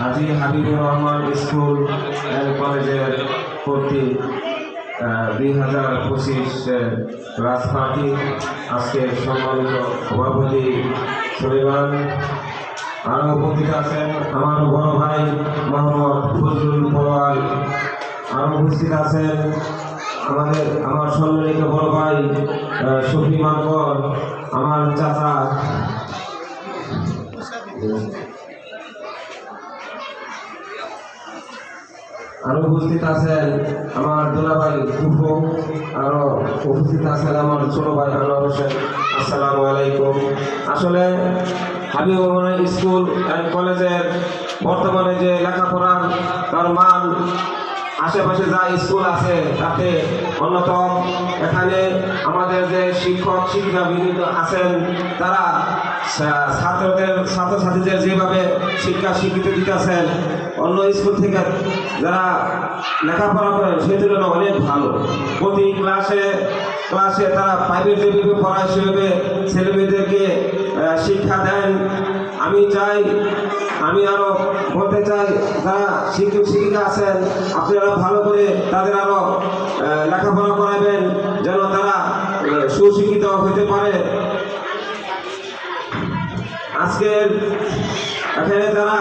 Haji Habibur Rahman school and কলেজের কর্তৃক দুই হাজার পঁচিশ রাজ পার্টি আজকে সম্মানিত সভাপতি সুলেমান আরও উপস্থিত আছেন আমার বড় ভাই মোহাম্মদ ফজলুল পরওয়াল আরও উপস্থিত আছেন আমাদের, আমার সম্মানিত বড় ভাই শফি মাকর আমার চাচা। আরও উপস্থিত আছেন আমার দুলাভাই কুফু আরও উপস্থিত আছেন আমার ছোট ভাই আনোয়ার হোসেন। আসসালামু আলাইকুম। আসলে হাবিবুর স্কুল অ্যান্ড কলেজের বর্তমানে যে লেখাপড়ার তার মান আশেপাশে যা স্কুল আছে, তাতে অন্যতম। এখানে আমাদের যে শিক্ষক বিভিন্ন আছেন, তারা ছাত্রদের, ছাত্রছাত্রীদের যেভাবে শিক্ষা স্বীকৃতি দিতেছেন, অন্য স্কুল থেকে যারা লেখাপড়া করেন, সেই তুলনায় অনেক ভালো। প্রতি ক্লাসে ক্লাসে তারা প্রাইভেট যেভাবে পড়ায়, সেভাবে ছেলেমেয়েদেরকে শিক্ষা দেন। আমি চাই, আমি আরও বলতে চাই, যারা শিক্ষক, শিক্ষিকা আছেন, আপনারা ভালো করে তাদের আরও লেখাপড়া করাবেন, যেন তারা সুশিক্ষিত হতে পারে। আজকের এখানে যারা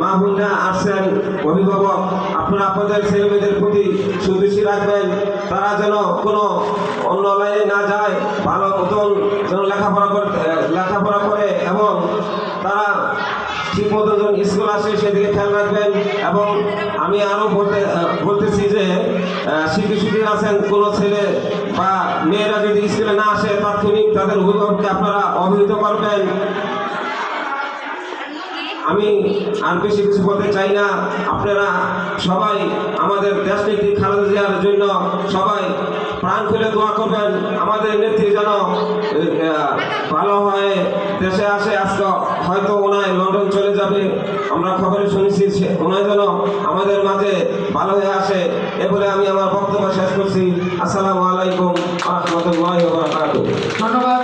মা বোনরা আসছেন, অভিভাবক, আপনারা আপনাদের ছেলে মেয়েদের প্রতি সুদৃষ্টি রাখবেন। তারা যেন কোনো অন্য লাইনে না যায়, ভালো মতন যেন লেখাপড়া করতে লেখাপড়া করে এবং তারা যখন স্কুল আসে সেদিকে খেয়াল রাখবেন এবং আমি আরও বলতে বলতেছি যে শিশু আছেন, কোনো ছেলে বা মেয়েরা যদি স্কুলে না আসে, তাৎক্ষণিক তাদের অভিভাবককে আপনারা অবহিত করবেন। আমি আর বেশি কিছু বলতে চাই না। আপনারা সবাই আমাদের দেশ নেত্রী খালেদা জিয়ার জন্য সবাই প্রাণ খুলে দোয়া করবেন। আমাদের নেত্রী যেন ভালো হয়ে দেশে আসে আজকে। হয়তো ওনায় লন্ডন চলে যাবে। আমরা খবরে শুনেছি ওনায় যেন আমাদের মাঝে ভালো হয়ে আসে। এ বলে আমি আমার বক্তব্য শেষ করছি। আসসালামু আলাইকুম রহমতুল্লাহ ধন্যবাদ